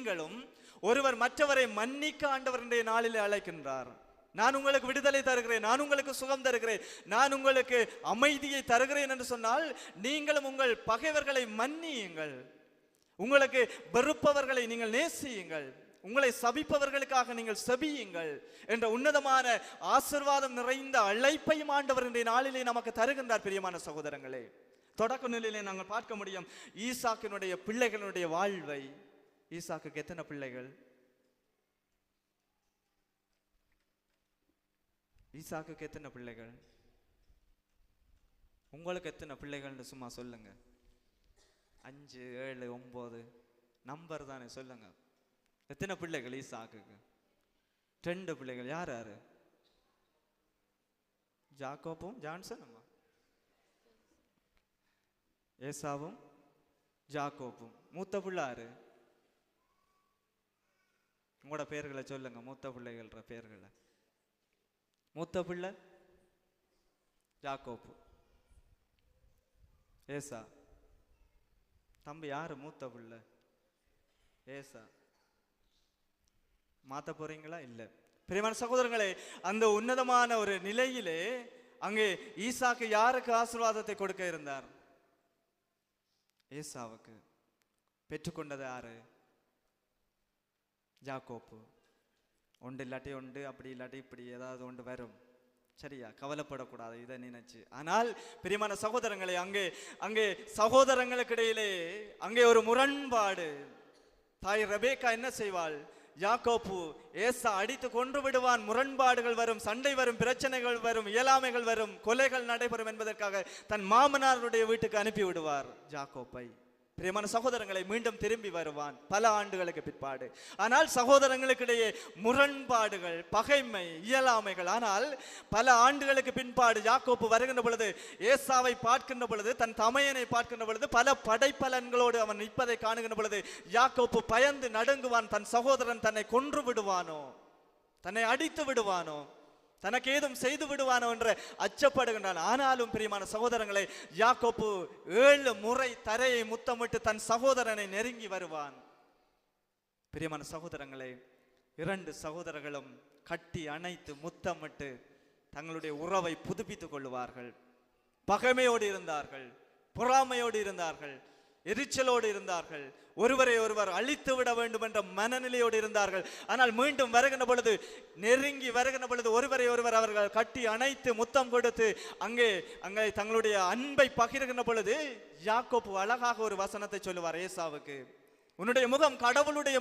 நீங்களும் ஒருவர் மற்றவரை மன்னிக்க ஆண்டவருடைய நாளிலே அழைக்கின்றார். நான் உங்களுக்கு விடுதலை தருகிறேன் நான் உங்களுக்கு சுகம் தருகிறேன் நான் உங்களுக்கு அமைதியை தருகிறேன் என்று சொன்னால் நீங்களும் உங்கள் பகைவர்களை மன்னியுங்கள். உங்களுக்கு வெறுப்பவர்களை நீங்கள் நேசியுங்கள். உங்களை சபிப்பவர்களுக்காக நீங்கள் செபியுங்கள் என்ற உன்னதமான ஆசிர்வாதம் நிறைந்த அழைப்பையும் ஆண்டவர் இன்றைய நாளிலே நமக்கு தருகின்றார் பிரியமான சகோதரங்களே. தொடக்க நிலையிலே நாங்கள் பார்க்க முடியும் ஈசாக்கினுடைய பிள்ளைகளுடைய வாழ்வை. ஈசாக்குக்கு எத்தனை பிள்ளைகள். ஈசாக்குக்கு எத்தனை பிள்ளைகள். உங்களுக்கு எத்தனை பிள்ளைகள்னு சும்மா சொல்லுங்க. அஞ்சு ஏழு ஒம்பது. நம்பர் தானே சொல்லுங்க. எத்தனை பிள்ளைகள் ஈசாக்குக்கு? ரெண்டு பிள்ளைகள். யார் யாரு? ஜாக்கோப்பும் ஜான்சனுமா? ஏசாவும் ஜாக்கோப்பும் மூத்த பிள்ளை யாரு? உங்களோட பேர்களை சொல்லுங்க மூத்த பிள்ளைகள்ன்ற பேர்களை. மூத்த பிள்ளை? Jacob Esau. தம்பி யாரு மூத்த பிள்ளை? ஏசா. மாத்த போறீங்களா? இல்ல. பிரியமான சகோதரங்களே அந்த உன்னதமான ஒரு நிலையிலே அங்கே ஈசாக்கு யாருக்கு ஆசீர்வாதத்தை கொடுக்க இருந்தார்? ஏசாவுக்கு. பெற்றுக்கொண்டது யாரு? ஜாக்கோப்பு. ஒன்று இல்லாட்டி ஒன்று அப்படி இல்லாட்டி இப்படி ஏதாவது ஒன்று வரும். சரியா? கவலைப்படக்கூடாது இதை நினைச்சு. ஆனால் பிரியமான சகோதரங்களே அங்கே அங்கே சகோதரங்களுக்கு இடையிலே அங்கே ஒரு முரண்பாடு. தாய் ரபேக்கா என்ன செய்வாள்? யாக்கோப்பு ஏசா அடித்து கொன்று விடுவான். முரண்பாடுகள் வரும் சண்டை வரும் பிரச்சனைகள் வரும் இயலாமைகள் வரும் கொலைகள் நடைபெறும் என்பதற்காக தன் மாமனாருடைய வீட்டுக்கு அனுப்பி விடுவார் ஜாக்கோப்பை. பிரியமான சகோதரங்களை மீண்டும் திரும்பி வருவான் பல ஆண்டுகளுக்கு பிற்பாடு. ஆனால் சகோதரங்களுக்கிடையே முரண்பாடுகள் பகைமை இயலாமைகள் ஆனால் பல ஆண்டுகளுக்கு பின்பாடு யாக்கோப்பு வருகின்ற பொழுது ஏசாவை பார்க்கின்ற பொழுது தன் தமையனை பார்க்கின்ற பொழுது பல படைப்பலன்களோடு அவன் நிற்பதை காணுகின்ற பொழுது யாக்கோப்பு பயந்து நடுங்குவான் தன் சகோதரன் தன்னை கொன்று விடுவானோ? தன்னை அடித்து விடுவானோ? தனக்கு ஏதும் செய்து விடுவானோ என்று அச்சப்படுகின்றான். ஆனாலும் பிரியமான சகோதரங்களை யாக்கோப்பு ஏழு முறை தரையை முத்தமிட்டு தன் சகோதரனை நெருங்கி வருவான். பிரியமான சகோதரங்களை இரண்டு சகோதரர்களும் கட்டி அணைத்து முத்தமிட்டு தங்களுடைய உறவை புதுப்பித்துக் கொள்வார்கள். பகைமையோடு இருந்தார்கள் பொறாமையோடு இருந்தார்கள். எரிச்சலோடு இருந்தார்கள். ஒருவரை ஒருவர் அழித்து விட வேண்டும் என்ற மனநிலையோடு இருந்தார்கள். ஆனால் மீண்டும் வருகின்ற பொழுது நெருங்கி வருகின்ற பொழுது ஒருவரை ஒருவர் அவர்கள் கட்டி அணைத்து முத்தம் கொடுத்து அங்கே அங்கே தங்களுடைய அன்பை பகிர்கின்ற பொழுது யாக்கோப்பு அழகாக ஒரு வசனத்தை சொல்லுவார் ஏசாவுக்கு. உன்னுடைய முகம் கடவுளுடைய